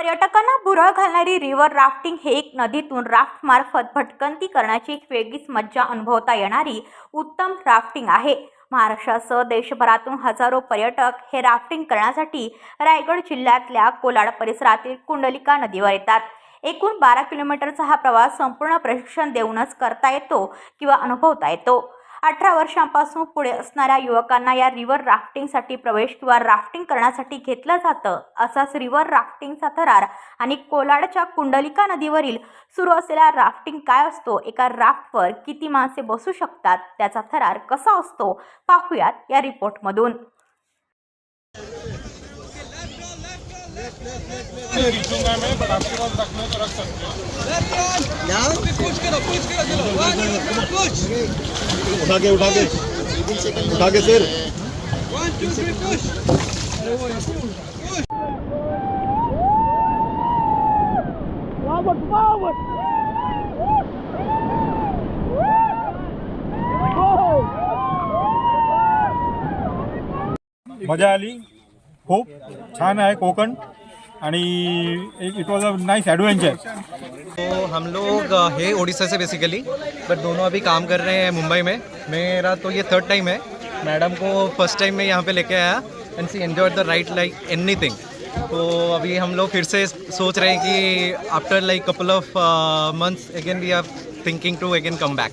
पर्यटकांना भुरळ घालणारी रिव्हर राफ्टिंग हे एक नदीतून राफ्टमार्फत भटकंती करण्याची एक वेगळीच मज्जा अनुभवता येणारी उत्तम राफ्टिंग आहे. महाराष्ट्रासह देशभरातून हजारो पर्यटक हे राफ्टिंग करण्यासाठी रायगड जिल्ह्यातल्या कोलाड परिसरातील कुंडलिका नदीवर येतात. एकूण बारा किलोमीटरचा हा प्रवास संपूर्ण प्रशिक्षण देऊनच करता येतो किंवा अनुभवता येतो. अठरा वर्षांपासून पुढे असणाऱ्या युवकांना या रिव्हर राफ्टिंगसाठी प्रवेश किंवा राफ्टिंग करण्यासाठी घेतलं जातं. असाच रिव्हर राफ्टिंगचा थरार आणि कोलाडच्या कुंडलिका नदीवरील सुरू असलेला राफ्टिंग काय असतो? एका राफ्टवर किती माणसे बसू शकतात? त्याचा थरार कसा असतो? पाहूयात या रिपोर्टमधून. उठा के उठा के उठा के सर मजा आली खूप छान आहे Konkan. It was a nice adventure तो हम लोग है उड़ीसा से बेसिकली बट दोनों अभी काम कर रहे हैं मुंबई में। मेरा तो ये थर्ड टाइम है। मैडम को फ़र्स्ट टाइम में यहाँ पे लेके आया and she enjoy the ride like anything तो अभी हम लोग फिर से सोच रहे हैं कि after like couple of months again we are thinking to again come back